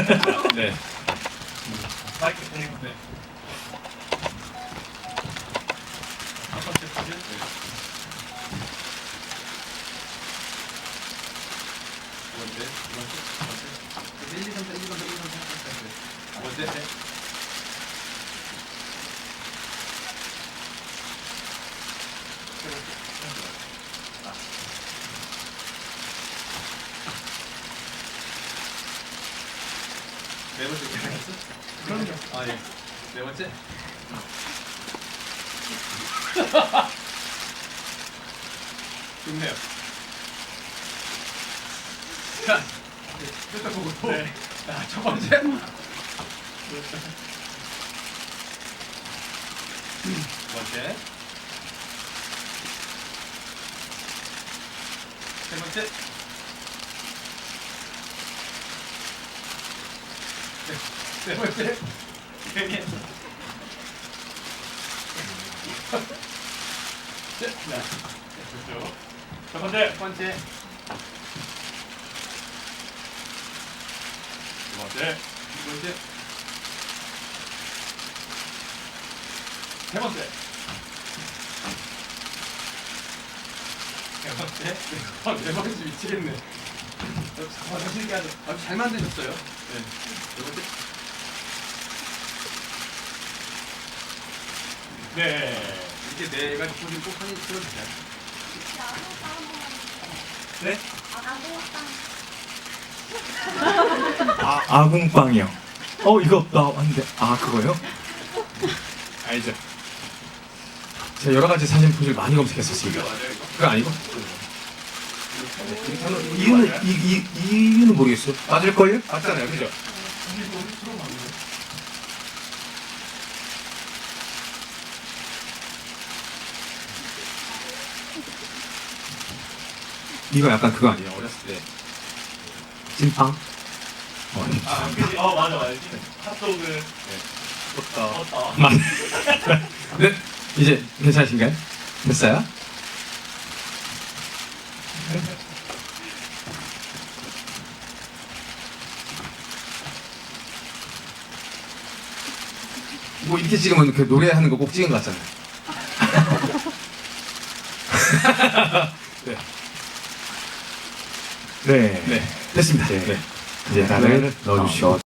네. 마이크 대고 네. 첫 번째. 네. 두 번째, 두 번째, 두 번째. 1, 2, 3, 4, 1, 2, 3, 4, 1, 2, 3, 4, 1, 2, 3, 4, 1, 2, 3. 두 번째, 네. 세 번째, 세 번째. 아. 네 번째 괜찮았어? 그럼요. 아 예. 네 번째. 좋네요. 자, 네, 보고 또. 네. 자, 첫 번째. 두 번째. 세 번째. 네, 세 번째. 괜히. 네, 네. 그렇죠. 첫 번째. 첫 번째. 두 번째. 두 번째. 세 번째. 세 번째. 아, 네 번째 미치겠네. 아, 자신있게 하죠. 아주 잘 만드셨어요. 네. 네. 네. 이렇게 네 가지 포즈를 꼭 하나 틀어주세요. 네? 아, 아궁빵이요. 어, 이거 나 왔는데. 아, 그거요? 알죠. 제가 여러 가지 사진 포즈를 많이 검색했었습니다. 이거 맞아요, 이거? 그거 아니고? 이유는, 이, 이, 이유는 모르겠어요. 맞을 걸요? 맞잖아요, 그죠? 이거 약간 그거 아니에요? 어렸을 때. 찐빵? 어, 아, 그지? 어, 맞아, 맞아. 핫도그. 네. 좋다. 떴다. 맞 네, 이제 괜찮으신가요? 됐어요? 뭐 이렇게 찍으면 그 노래하는 거 꼭 찍은 것 같잖아요. 네. 네. 네. 됐습니다. 네. 이제 다들 넣어주시고.